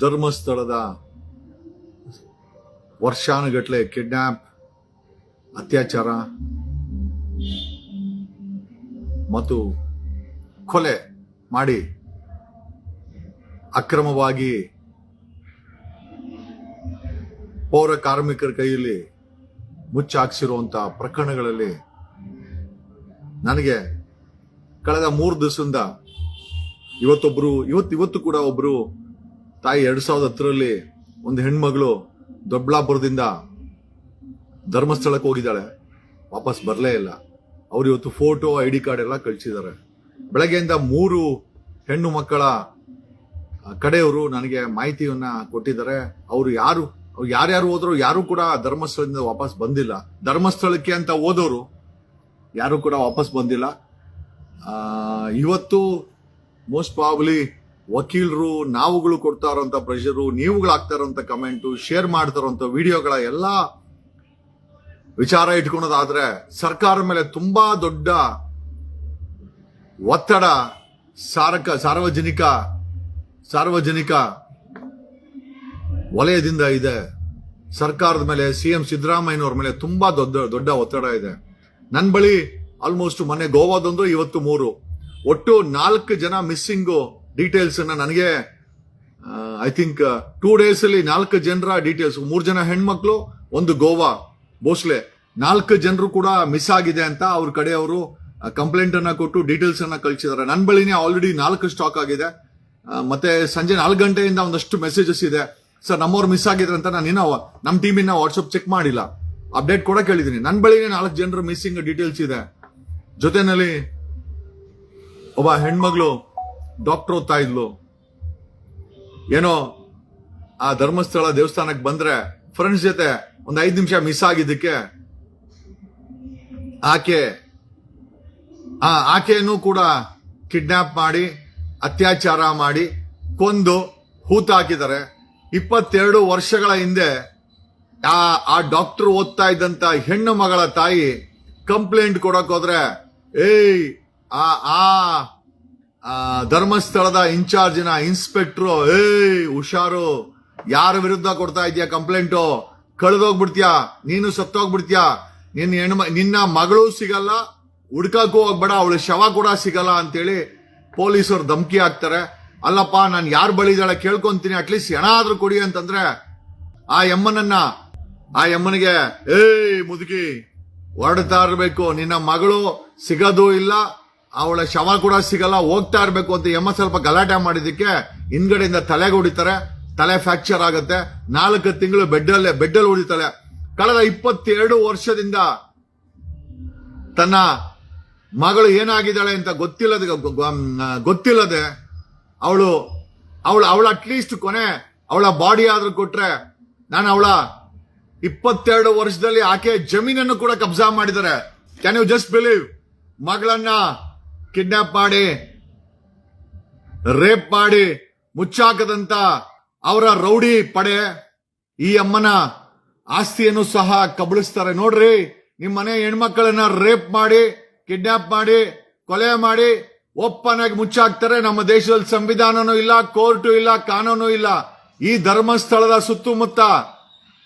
ಧರ್ಮಸ್ಥಳದ ವರ್ಷಾನುಗಟ್ಲೆ ಕಿಡ್ನಾಪ್, ಅತ್ಯಾಚಾರ ಮತ್ತು ಕೊಲೆ ಮಾಡಿ ಅಕ್ರಮವಾಗಿ ಪೌರ ಕಾರ್ಮಿಕರ ಕೈಯಲ್ಲಿ ಮುಚ್ಚಾಕ್ಸಿರುವಂಥ ಪ್ರಕರಣಗಳಲ್ಲಿ ನನಗೆ ಕಳೆದ ಮೂರು ದಿವಸದಿಂದ ಇವತ್ತೊಬ್ಬರು ಇವತ್ತು ಇವತ್ತು ಕೂಡ ಒಬ್ರು ತಾಯಿ ಎರಡು ಸಾವಿರದ ಹತ್ತರಲ್ಲಿ ಒಂದು ಹೆಣ್ಮಗಳು ದೊಡ್ಡಬಳ್ಳಾಪುರದಿಂದ ಧರ್ಮಸ್ಥಳಕ್ಕೆ ಹೋಗಿದ್ದಾಳೆ. ವಾಪಸ್ ಬರಲೇ ಇಲ್ಲ. ಅವ್ರು ಇವತ್ತು ಫೋಟೋ ಐ ಡಿ ಕಾರ್ಡ್ ಎಲ್ಲ ಕಳಿಸಿದ್ದಾರೆ. ಬೆಳಗ್ಗೆಯಿಂದ ಮೂರು ಹೆಣ್ಣು ಮಕ್ಕಳ ಕಡೆಯವರು ನನಗೆ ಮಾಹಿತಿಯನ್ನ ಕೊಟ್ಟಿದ್ದಾರೆ. ಅವರು ಯಾರು, ಅವ್ರು ಯಾರ್ಯಾರು ಹೋದ್ರು ಯಾರು ಕೂಡ ಧರ್ಮಸ್ಥಳದಿಂದ ವಾಪಸ್ ಬಂದಿಲ್ಲ. ಧರ್ಮಸ್ಥಳಕ್ಕೆ ಅಂತ ಹೋದವರು ಯಾರು ಕೂಡ ವಾಪಸ್ ಬಂದಿಲ್ಲ. ಇವತ್ತು ಮೋಸ್ಟ್ ಪ್ರಾಬ್ಲಿ ವಕೀಲರು, ನಾವುಗಳು ಕೊಡ್ತಾ ಇರೋಂಥ ಪ್ರೆಷರು ನೀವುಗಳು ಇರೋಂಥ ಕಮೆಂಟು ಶೇರ್ ಮಾಡ್ತಾ ಇರೋಂಥ ವಿಡಿಯೋಗಳ ಎಲ್ಲ ವಿಚಾರ ಇಟ್ಕೊಳೋದಾದ್ರೆ ಸರ್ಕಾರ ಮೇಲೆ ತುಂಬಾ ದೊಡ್ಡ ಒತ್ತಡ, ಸಾರಕ, ಸಾರ್ವಜನಿಕ ಸಾರ್ವಜನಿಕ ವಲಯದಿಂದ ಇದೆ. ಸರ್ಕಾರದ ಮೇಲೆ ಸಿಎಂ ಸಿದ್ದರಾಮಯ್ಯನವ್ರ ಮೇಲೆ ತುಂಬಾ ದೊಡ್ಡ ದೊಡ್ಡ ಒತ್ತಡ ಇದೆ. ನನ್ನ ಬಳಿ ಆಲ್ಮೋಸ್ಟ್ ಮೊನ್ನೆ ಗೋವಾದೊಂದು, ಇವತ್ತು ಮೂರು. ಒಟ್ಟು ನಾಲ್ಕು ಜನ ಮಿಸ್ಸಿಂಗು ಡೀಟೇಲ್ಸ್ ಅನ್ನ ನನಗೆ ಐ ಥಿಂಕ್ ಟೂ ಡೇಸ್ ಅಲ್ಲಿ ನಾಲ್ಕು ಜನರ ಡೀಟೇಲ್ಸ್ ಮೂರು ಜನ ಹೆಣ್ಮಕ್ಳು, ಒಂದು ಗೋವಾ, ಭೋಸ್ಲೆ. ನಾಲ್ಕು ಜನರು ಕೂಡ ಮಿಸ್ ಆಗಿದೆ ಅಂತ ಅವ್ರ ಕಡೆಯವರು ಕಂಪ್ಲೇಂಟ್ ಅನ್ನ ಕೊಟ್ಟು ಡೀಟೇಲ್ಸ್ ಅನ್ನ ಕಳಿಸಿದ್ದಾರೆ. ನನ್ನ ಬಳಿನೇ ಆಲ್ರೆಡಿ ನಾಲ್ಕು ಸ್ಟಾಕ್ ಆಗಿದೆ. ಮತ್ತೆ ಸಂಜೆ ನಾಲ್ಕು ಗಂಟೆಯಿಂದ ಒಂದಷ್ಟು ಮೆಸೇಜಸ್ ಇದೆ. ಸರ್, ನಮ್ಮವ್ರು ಮಿಸ್ ಆಗಿದ್ರೆ ಅಂತ ನಾನು ಇನ್ನೂ ನಮ್ಮ ಟೀಮಿನ ವಾಟ್ಸಪ್ ಚೆಕ್ ಮಾಡಿಲ್ಲ. ಅಪ್ಡೇಟ್ ಕೂಡ ಕೇಳಿದ್ದೀನಿ. ನನ್ನ ಬಳಿನೇ ನಾಲ್ಕು ಜನರು ಮಿಸ್ಸಿಂಗ್ ಡೀಟೇಲ್ಸ್ ಇದೆ. ಜೊತೆನಲ್ಲಿ ಒಬ್ಬ ಹೆಣ್ಮಗಳು ಡಾಕ್ಟರ್ ಓದ್ತಾ ಇದ್ಲು. ಏನೋ ಆ ಧರ್ಮಸ್ಥಳ ದೇವಸ್ಥಾನಕ್ಕೆ ಬಂದ್ರೆ ಫ್ರೆಂಡ್ಸ್ ಜೊತೆ ಒಂದು ಐದು ನಿಮಿಷ ಮಿಸ್ ಆಗಿದ್ದಕ್ಕೆ ಆಕೆ ಆ ಆಕೆಯನ್ನು ಕೂಡ ಕಿಡ್ನಾಪ್ ಮಾಡಿ ಅತ್ಯಾಚಾರ ಮಾಡಿ ಕೊಂದು ಹೂತ ಹಾಕಿದ್ದಾರೆ. ಇಪ್ಪತ್ತೆರಡು ವರ್ಷಗಳ ಹಿಂದೆ ಆ ಆ ಡಾಕ್ಟರ್ ಓದ್ತಾ ಇದ್ದಂತ ಹೆಣ್ಣು ಮಗಳ ತಾಯಿ ಕಂಪ್ಲೇಂಟ್ ಕೊಡಕ್ ಹೋದ್ರೆ ಏಯ್ ಆ ಆ ಆ, ಧರ್ಮಸ್ಥಳದ ಇನ್ಚಾರ್ಜಿನ ಇನ್ಸ್ಪೆಕ್ಟ್ರು, ಏಯ್, ಹುಷಾರು. ಯಾರ ವಿರುದ್ಧ ಕೊಡ್ತಾ ಇದೀಯ ಕಂಪ್ಲೇಂಟು? ಕಳೆದೋಗ್ಬಿಡ್ತೀಯಾ? ನೀನು ಸತ್ತೋಗ್ಬಿಡ್ತೀಯಾ? ನಿನ್ನ ಹೆಣ್ಮ, ನಿನ್ನ ಮಗಳು ಸಿಗಲ್ಲ. ಹುಡ್ಕಕ್ಕೂ ಹೋಗ್ಬೇಡ. ಅವಳ ಶವ ಕೂಡ ಸಿಗಲ್ಲ ಅಂತೇಳಿ ಪೊಲೀಸರು ಧಮಕಿ ಹಾಕ್ತಾರೆ. ಅಲ್ಲಪ್ಪ, ನಾನು ಯಾರು ಬಳಿ ಇದ್ದಾಳೆ ಕೇಳ್ಕೊಂತೀನಿ. ಅಟ್ಲೀಸ್ಟ್ ಹೆಣ ಆದ್ರೂ ಕೊಡಿ ಅಂತಂದ್ರೆ ಆ ಯಮ್ಮನನ್ನ, ಆ ಯಮ್ಮನಿಗೆ, ಏಯ್, ಮುದುಕಿ, ಹೊರಡ್ತಾ ಇರಬೇಕು. ನಿನ್ನ ಮಗಳು ಸಿಗೋದು ಇಲ್ಲ. ಅವಳ ಶವ ಕೂಡ ಸಿಗಲ್ಲ, ಹೋಗ್ತಾ ಇರಬೇಕು ಅಂತ ಯಮ್ಮ ಸ್ವಲ್ಪ ಗಲಾಟೆ ಮಾಡಿದಕ್ಕೆ ಹಿಂದ್ಗಡೆಯಿಂದ ತಲೆಗೆ ಹೊಡಿತಾರೆ, ತಲೆ ಫ್ರಾಕ್ಚರ್ ಆಗುತ್ತೆ. ನಾಲ್ಕು ತಿಂಗಳು ಬೆಡ್ಡಲ್ಲೇ, ಬೆಡ್ಡಲ್ಲಿ ಉಳಿತಾಳೆ. ಕಳೆದ ಇಪ್ಪತ್ತೆರಡು ವರ್ಷದಿಂದ ತನ್ನ ಮಗಳು ಏನಾಗಿದ್ದಾಳೆ ಅಂತ ಗೊತ್ತಿಲ್ಲದೆ ಗೊತ್ತಿಲ್ಲದೆ ಅವಳು ಅವಳು, ಅವಳ ಅಟ್ಲೀಸ್ಟ್ ಕೊನೆ ಅವಳ ಬಾಡಿ ಆದ್ರೂ ಕೊಟ್ರೆ ನಾನು ಅವಳ ಇಪ್ಪತ್ತೆರಡು ವರ್ಷದಲ್ಲಿ ಆಕೆ ಜಮೀನನ್ನು ಕೂಡ ಕಬ್ಜಾ ಮಾಡಿದ್ದಾರೆ. ಕ್ಯಾನ್ ಯು ಜಸ್ಟ್ ಬಿಲೀವ್ ಮಗಳನ್ನ ಕಿಡ್ನಾಪ್ ಮಾಡಿ, ರೇಪ್ ಮಾಡಿ ಮುಚ್ಚಾಕದಂತ ಅವರ ರೌಡಿ ಪಡೆ ಈ ಅಮ್ಮನ ಆಸ್ತಿಯನ್ನು ಸಹ ಕಬಳಿಸ್ತಾರೆ. ನೋಡ್ರಿ ನಿಮ್ಮ ಮನೆ ಹೆಣ್ಮಕ್ಕಳನ್ನ ರೇಪ್ ಮಾಡಿ, ಕಿಡ್ನಾಪ್ ಮಾಡಿ, ಕೊಲೆ ಮಾಡಿ ಆಗಿ ಮುಚ್ಚಾಕ್ತಾರೆ. ನಮ್ಮ ದೇಶದಲ್ಲಿ ಸಂವಿಧಾನನೂ ಇಲ್ಲ, ಕೋರ್ಟು ಇಲ್ಲ, ಕಾನೂನು ಇಲ್ಲ. ಈ ಧರ್ಮಸ್ಥಳದ ಸುತ್ತಮುತ್ತ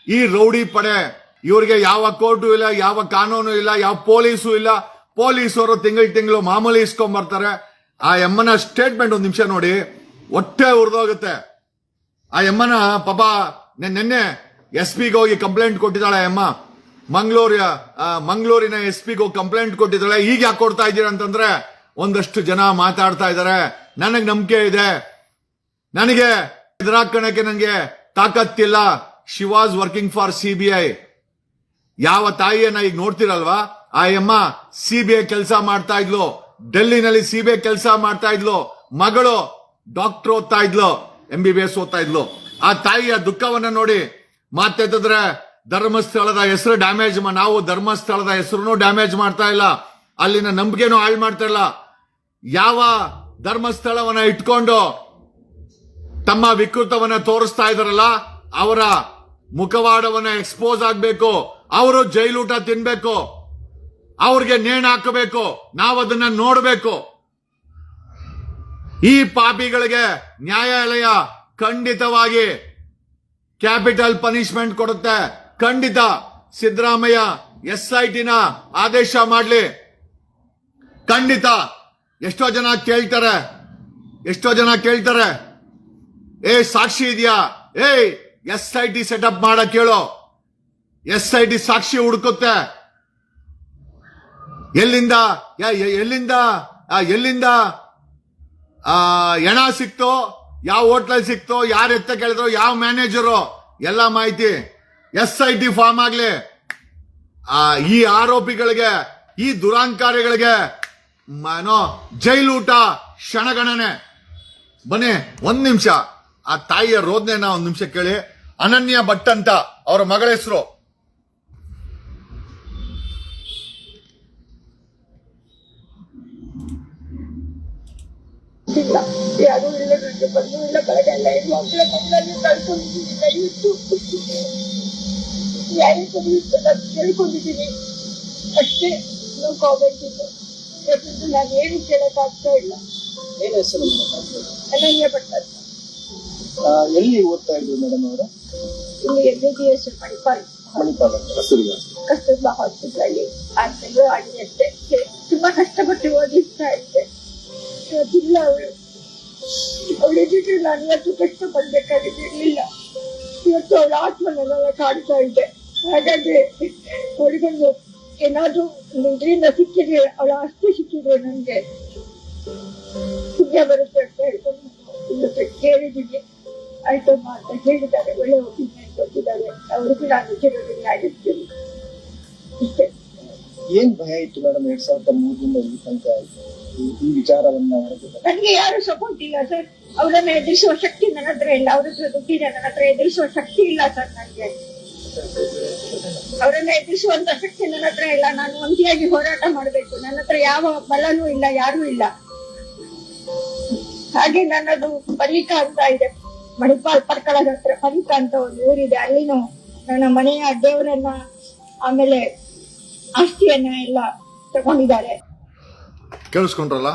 ಈ ರೌಡಿ ಪಡೆ, ಇವರಿಗೆ ಯಾವ ಕೋರ್ಟು ಇಲ್ಲ, ಯಾವ ಕಾನೂನು ಇಲ್ಲ, ಯಾವ ಪೊಲೀಸು ಇಲ್ಲ ಪೊಲೀಸರು ತಿಂಗಳು ತಿಂಗಳು ಮಾಮೂಲಿ ಇಸ್ಕೊಂಡ್ ಬರ್ತಾರೆ. ಆ ಎಮ್ಮನ ಸ್ಟೇಟ್ಮೆಂಟ್ ಒಂದು ನಿಮಿಷ ನೋಡಿ. ಹೊಟ್ಟೆ ಉರಿದೋಗುತ್ತೆ. ಆ ಯಮ್ಮನ ಪಾಪ ನಿನ್ನೆ ಎಸ್ ಪಿಗೆ ಹೋಗಿ ಕಂಪ್ಲೇಂಟ್ ಕೊಟ್ಟಿದ್ದಾಳೆ ಎಮ್ಮ. ಮಂಗಳೂರು ಮಂಗಳೂರಿನ ಎಸ್ ಪಿಗೆ ಹೋಗಿ ಕಂಪ್ಲೇಂಟ್ ಕೊಟ್ಟಿದ್ದಾಳೆ. ಈಗ ಯಾಕೆ ಕೊಡ್ತಾ ಇದ್ದೀರಾ ಅಂತಂದ್ರೆ ಒಂದಷ್ಟು ಜನ ಮಾತಾಡ್ತಾ ಇದ್ದಾರೆ. ನನಗೆ ನಂಬಿಕೆ ಇದೆ. ನನಗೆ ಎದುರಾಕಣಕ್ಕೆ ನನಗೆ ತಾಕತ್ತಿಲ್ಲ. She was working for C B I ಯಾವ ತಾಯಿಯನ್ನ ಈಗ ನೋಡ್ತಿರಲ್ವಾ? ಆ ಯಮ್ಮ ಸಿ ಬಿ ಐ ಕೆಲಸ ಮಾಡ್ತಾ ಇದ್ಲು. ಡೆಲ್ಲಿನಲ್ಲಿ ಸಿ ಬಿ ಐ ಕೆಲಸ ಮಾಡ್ತಾ ಇದ್ಲು. ಮಗಳು ಡಾಕ್ಟರ್ ಓದ್ತಾ ಇದ್ಲು ಎಂ ಬಿ ಬಿ ಎಸ್ ಓದ್ತಾ ಇದ್ಲು. ಆ ತಾಯಿಯ ದುಃಖವನ್ನ ನೋಡಿ ಮಾತೆತ್ತಿದ್ರೆ ಧರ್ಮಸ್ಥಳದ ಹೆಸರು ಡ್ಯಾಮೇಜ್ ನಾವು ಧರ್ಮಸ್ಥಳದ ಹೆಸರು ಡ್ಯಾಮೇಜ್ ಮಾಡ್ತಾ ಇಲ್ಲ. ಅಲ್ಲಿನ ನಂಬಿಕೆನೂ ಹಾಳು ಮಾಡ್ತಾ ಇಲ್ಲ. ಯಾವ ಧರ್ಮಸ್ಥಳವನ್ನ ಇಟ್ಕೊಂಡು ತಮ್ಮ ವಿಕೃತವನ್ನ ತೋರಿಸ್ತಾ ಇದಾರಲ್ಲ ಅವರ ಮುಖವಾಡವನ್ನ ಎಕ್ಸ್ಪೋಸ್ ಆಗ್ಬೇಕು. ಅವರು ಜೈಲೂಟ ತಿನ್ಬೇಕು. ಅವ್ರಿಗೆ ನೇಣು ಹಾಕಬೇಕು, ನಾವು ಅದನ್ನ ನೋಡಬೇಕು. ಈ ಪಾಪಿಗಳಿಗೆ ನ್ಯಾಯಾಲಯ ಖಂಡಿತವಾಗಿ ಕ್ಯಾಪಿಟಲ್ ಪನಿಷ್ಮೆಂಟ್ ಕೊಡುತ್ತೆ. ಖಂಡಿತ ಸಿದ್ದರಾಮಯ್ಯ ಎಸ್ ಐ ಟಿನ ಆದೇಶ ಮಾಡಲಿ. ಖಂಡಿತ. ಎಷ್ಟೋ ಜನ ಕೇಳ್ತಾರೆ. ಎಷ್ಟೋ ಜನ ಕೇಳ್ತಾರೆ. ಏ, ಸಾಕ್ಷಿ ಇದೆಯಾ? ಏಯ್, ಎಸ್ ಐ ಟಿ ಸೆಟಪ್ ಮಾಡಕ್ ಹೇಳು ಎಸ್ ಐ ಟಿ ಸಾಕ್ಷಿ ಹುಡುಕುತ್ತೆ. ಎಲ್ಲಿಂದ ಎಲ್ಲಿಂದ ಎಲ್ಲಿಂದ ಹೆಣ ಸಿಕ್ತೋ, ಯಾವ ಹೋಟ್ಲಲ್ಲಿ ಸಿಕ್ತೋ, ಯಾರು ಎತ್ತ ಕೇಳಿದ್ರು, ಯಾವ ಮ್ಯಾನೇಜರು, ಎಲ್ಲ ಮಾಹಿತಿ ಎಸ್ ಐ ಟಿ ಫಾರ್ಮ್ ಆಗ್ಲಿ. ಈ ಆರೋಪಿಗಳಿಗೆ, ಈ ದುರಾಂಕಾರಿಗಳಿಗೆ ಜೈಲೂಟ, ಕ್ಷಣಗಣನೆ. ಬನ್ನಿ, ಒಂದ್ ನಿಮಿಷ. ಆ ತಾಯಿಯ ರೋದನೆನ ಒಂದ್ ನಿಮಿಷ ಕೇಳಿ. ಅನನ್ಯ ಭಟ್ ಅಂತ, ಅವರ ಮಗಳ ಹೆಸರು. ಇಲ್ಲ. ಯಾರು ಇಲ್ಲ ನನಗೆ ಬಂದು ಇಲ್ಲ ಬರಗಲ್ಲ ಹೆಣ್ಣು ಮಕ್ಕಳ ಮಕ್ಕಳಲ್ಲಿ ಕಳ್ಕೊಂಡಿದ್ದೀನಿ ದಯವಿಟ್ಟು ಯಾರೇ ಇತ್ತು ನಾನು ಕೇಳ್ಕೊಂಡಿದ್ದೀನಿ. ಅಷ್ಟೇ ನಾವು ಕಾಮೆಂಟ್ ಇದೆ. ಯಾಕಂದ್ರೆ ನಾನು ಏನು ಕೇಳೋಕ್ಕಾಗ್ತಾ ಇಲ್ಲ. ಏನು ಹೆಸರು? ಅನನ್ಯ ಭಟ್ ಅಂತ ಎಲ್ಲಿ ಓದ್ತಾ ಇದ್ರು ಮೇಡಮ್ ಅವರ? ಇಲ್ಲಿ L B S Manipal Manipal Kasturba hospital ಅಲ್ಲಿ. ಆರು ತಿಂಗಳು ಅಷ್ಟೇ. ತುಂಬಾ ಕಷ್ಟಪಟ್ಟು ಓದಿಸ್ತಾ ಇದ್ದೆ. ಇವತ್ತಿಲ್ಲ ಅವಳು ಅವಳಿದ್ರೆ ನಾನು ಇವತ್ತು ಕಷ್ಟಪಡ್ಬೇಕಾಗಿರ್ಲಿಲ್ಲ ಇವತ್ತು ಅವಳ ಆತ್ಮನ ಕಾಣ್ತಾ ಇದ್ದೆ ಹಾಗಾಗಿ ಅವಳಿಗೊಂದು ಏನಾದ್ರೂ ಇದರಿಂದ ಸಿಕ್ಕಿದ್ರೆ ಅವಳ ಆಸ್ತಿ ಸಿಕ್ಕಿದ್ರೆ ನನ್ಗೆ ಪುಣ್ಯ ಬರುತ್ತೆ ಅಂತ ಹೇಳ್ಕೊಂಡು ಇವತ್ತು ಕೇಳಿದ್ದೀನಿ ಆಯ್ತಮ್ಮ ಅಂತ ಹೇಳಿದ್ದಾರೆ ಒಳ್ಳೆ ಒಪಿನಿಯನ್ ಕೊಟ್ಟಿದ್ದಾರೆ ಅವ್ರಿಗೂ ನಾನು ಚಿರಋಣಿ ಆಗಿರ್ತೀನಿ ಇಷ್ಟೇ ಏನ್ ಭಯ ಇತ್ತು ಮೇಡಮ್ ಎರಡ್ ಸಾವಿರದ ಮೂರರಿಂದ ಈ ತನಕ ಈ- ಈ ವಿಚಾರವನ್ನ ನನಗೆ ಯಾರು ಸಪೋರ್ಟ್ ಇಲ್ಲ ಸರ್ ಅವರನ್ನ ಎದುರಿಸುವ ಶಕ್ತಿ ನನ್ನ ಹತ್ರ ಇಲ್ಲ. ಅವ್ರ ಹತ್ರ ದುಡ್ಡಿದೆ, ನನ್ನ ಹತ್ರ ಎದುರಿಸುವ ಶಕ್ತಿ ಇಲ್ಲ ಸರ್ ನನಗೆ. ಅವರನ್ನ ಎದುರಿಸುವಂತ ಶಕ್ತಿ ನನ್ನ ಹತ್ರ ಇಲ್ಲ. ನಾನು ಒಂದಿಯಾಗಿ ಹೋರಾಟ ಮಾಡಬೇಕು. ನನ್ನ ಹತ್ರ ಯಾವ ಬಲನೂ ಇಲ್ಲ, ಯಾರೂ ಇಲ್ಲ. ಹಾಗೆ ನನ್ನದು ಪಲಿಕ ಅಂತ ಇದೆ. ಮಣಿಪಾಲ್ ಪರ್ಕಳದ ಹತ್ರ ಪಲಿಕ ಅಂತ ಒಂದು ಊರಿದೆ. ಅಲ್ಲಿನೂ ನನ್ನ ಮನೆಯ ದೇವರನ್ನ ಆಮೇಲೆ ಆಸ್ತಿಯನ್ನ ಎಲ್ಲ ತಗೊಂಡಿದ್ದಾರೆ. ಕೇಳಿಸ್ಕೊಂಡ್ರಲ್ಲ?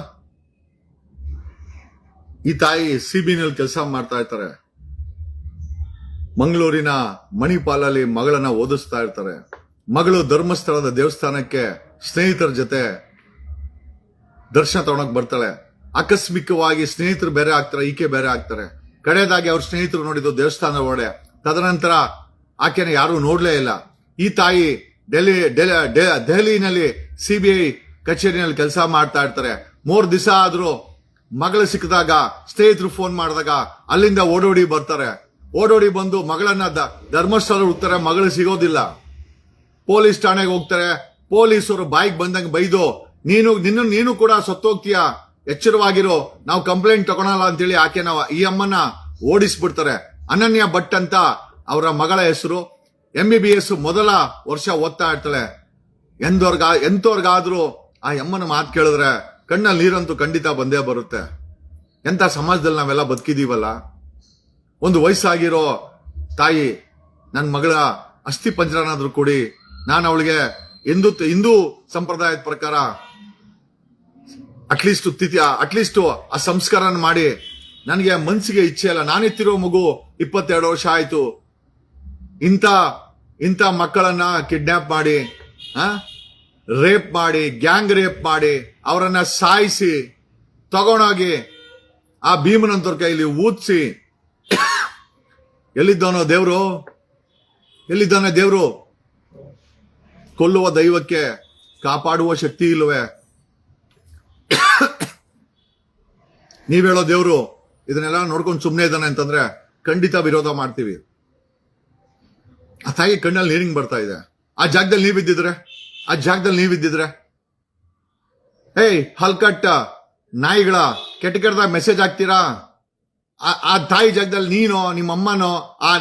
ಈ ತಾಯಿ ಸಿ ನಲ್ಲಿ ಕೆಲಸ ಮಾಡ್ತಾ ಇರ್ತಾರೆ. ಮಂಗಳೂರಿನ ಮಣಿಪಾಲಲ್ಲಿ ಮಗಳನ್ನ ಓದಿಸ್ತಾ ಇರ್ತಾರೆ. ಮಗಳು ಧರ್ಮಸ್ಥಳದ ದೇವಸ್ಥಾನಕ್ಕೆ ಸ್ನೇಹಿತರ ಜೊತೆ ದರ್ಶನ ತಗೊಳಕ್ ಬರ್ತಾಳೆ. ಆಕಸ್ಮಿಕವಾಗಿ ಸ್ನೇಹಿತರು ಬೇರೆ ಆಗ್ತಾರೆ, ಈಕೆ ಬೇರೆ ಆಗ್ತಾರೆ. ಕಡೆಯದಾಗಿ ಅವ್ರ ಸ್ನೇಹಿತರು ನೋಡಿದ್ದು ದೇವಸ್ಥಾನ ಒಳ್ಳೆ ತದನಂತರ ಆಕೆನ ಯಾರು ನೋಡ್ಲೇ ಇಲ್ಲ. ಈ ತಾಯಿ ಡೆಲ್ಲಿ ದೆಹಲಿನಲ್ಲಿ ಸಿಬಿಐ ಕಚೇರಿನಲ್ಲಿ ಕೆಲಸ ಮಾಡ್ತಾ ಇರ್ತಾರೆ. ಮೂರ್ ದಿವಸ ಆದರೂ ಮಗಳು ಸಿಕ್ಕಿದಾಗ, ಸ್ನೇಹಿತರು ಫೋನ್ ಮಾಡಿದಾಗ ಅಲ್ಲಿಂದ ಓಡೋಡಿ ಬರ್ತಾರೆ. ಓಡೋಡಿ ಬಂದು ಮಗಳನ್ನ ಧರ್ಮಸ್ಥಳ ಹುಡ್ತಾರೆ ಮಗಳು ಸಿಗೋದಿಲ್ಲ. ಪೊಲೀಸ್ ಠಾಣೆಗೆ ಹೋಗ್ತಾರೆ. ಪೊಲೀಸರು ಬಾಯಿಗೆ ಬಂದಂಗೆ ಬೈದು, ನೀನು, ನಿನ್ನ, ನೀನು ಕೂಡ ಸತ್ತೋಗ್ತೀಯ? ಎಚ್ಚರವಾಗಿರೋ. ನಾವು ಕಂಪ್ಲೇಂಟ್ ತಗೊಳಲ್ಲ ಅಂತೇಳಿ ಆಕೆನ ಈ ಅಮ್ಮನ ಓಡಿಸ್ಬಿಡ್ತಾರೆ. ಅನನ್ಯ ಭಟ್ ಅಂತ ಅವರ ಮಗಳ ಹೆಸರು. ಎಂ ಬಿ ಬಿ ಎಸ್ ಮೊದಲ ವರ್ಷ ಓದ್ತಾ ಇರ್ತಾಳೆ. ಎಂದವ್ರಿಗ ಎಂತವ್ರಿಗಾದ್ರೂ ಆ ಅಮ್ಮನ ಮಾತು ಕೇಳಿದ್ರೆ ಕಣ್ಣಲ್ಲಿ ನೀರಂತೂ ಖಂಡಿತ ಬಂದೇ ಬರುತ್ತೆ. ಎಂತ ಸಮಾಜದಲ್ಲಿ ನಾವೆಲ್ಲ ಬದುಕಿದೀವಲ್ಲ? ಒಂದು ವಯಸ್ಸಾಗಿರೋ ತಾಯಿ ನನ್ನ ಮಗಳ ಅಸ್ಥಿ ಪಂಜರನಾದ್ರೂ ಕೊಡಿ ನಾನು ಅವಳಿಗೆ ಹಿಂದೂ ಹಿಂದೂ ಸಂಪ್ರದಾಯದ ಪ್ರಕಾರ ಅಟ್ಲೀಸ್ಟ್ ತಿಥಿ ಅಟ್ಲೀಸ್ಟ್ ಆ ಸಂಸ್ಕಾರನ ಮಾಡಿ ನನಗೆ ಮನ್ಸಿಗೆ ಇಚ್ಛೆ ಇಲ್ಲ. ನಾನಿತ್ತಿರೋ ಮಗು ಇಪ್ಪತ್ತೆರಡು ವರ್ಷ ಆಯ್ತು. ಇಂಥ ಇಂಥ ಮಕ್ಕಳನ್ನ ಕಿಡ್ನಾಪ್ ಮಾಡಿ ರೇಪ್ ಮಾಡಿ, ಗ್ಯಾಂಗ್ ರೇಪ್ ಮಾಡಿ, ಅವರನ್ನ ಸಾಯಿಸಿ, ತಗೊಂಡೋಗಿ ಆ ಭೀಮನಂತರ ಕೈಲಿ ಊದಿಸಿ. ಎಲ್ಲಿದ್ದಾನೋ ದೇವರು? ಎಲ್ಲಿದ್ದಾನೆ ದೇವರು? ಕೊಲ್ಲುವ ದೈವಕ್ಕೆ ಕಾಪಾಡುವ ಶಕ್ತಿ ಇಲ್ಲವೇ? ನೀವ್ ಹೇಳೋ ದೇವ್ರು, ಇದನ್ನೆಲ್ಲ ನೋಡ್ಕೊಂಡು ಸುಮ್ಮನೆ ಇದ್ದಾನೆ ಅಂತಂದ್ರೆ ಖಂಡಿತ ವಿರೋಧ ಮಾಡ್ತೀವಿ. ಆ ತಾಯಿ ಕಣ್ಣಲ್ಲಿ ನೀರಿಂಗ್ ಬರ್ತಾ ಇದೆ. ಆ ಜಾಗದಲ್ಲಿ ನೀವಿದ್ದಿದ್ರೆ? ಆ ಜಾಗದಲ್ಲಿ ನೀವಿದ್ದಿದ್ರೆ ಏಯ್, ಹಲ್ಕಟ್ಟ, ನಾಯಿಗಳ, ಕೆಟ್ಟ ಕೆಟ್ಟದಾಗ ಮೆಸೇಜ್ ಹಾಕ್ತೀರಾ? ಆ- ತಾಯಿ ಜಾಗದಲ್ಲಿ ನೀನೋ, ನಿಮ್ಮ ಅಮ್ಮನೋ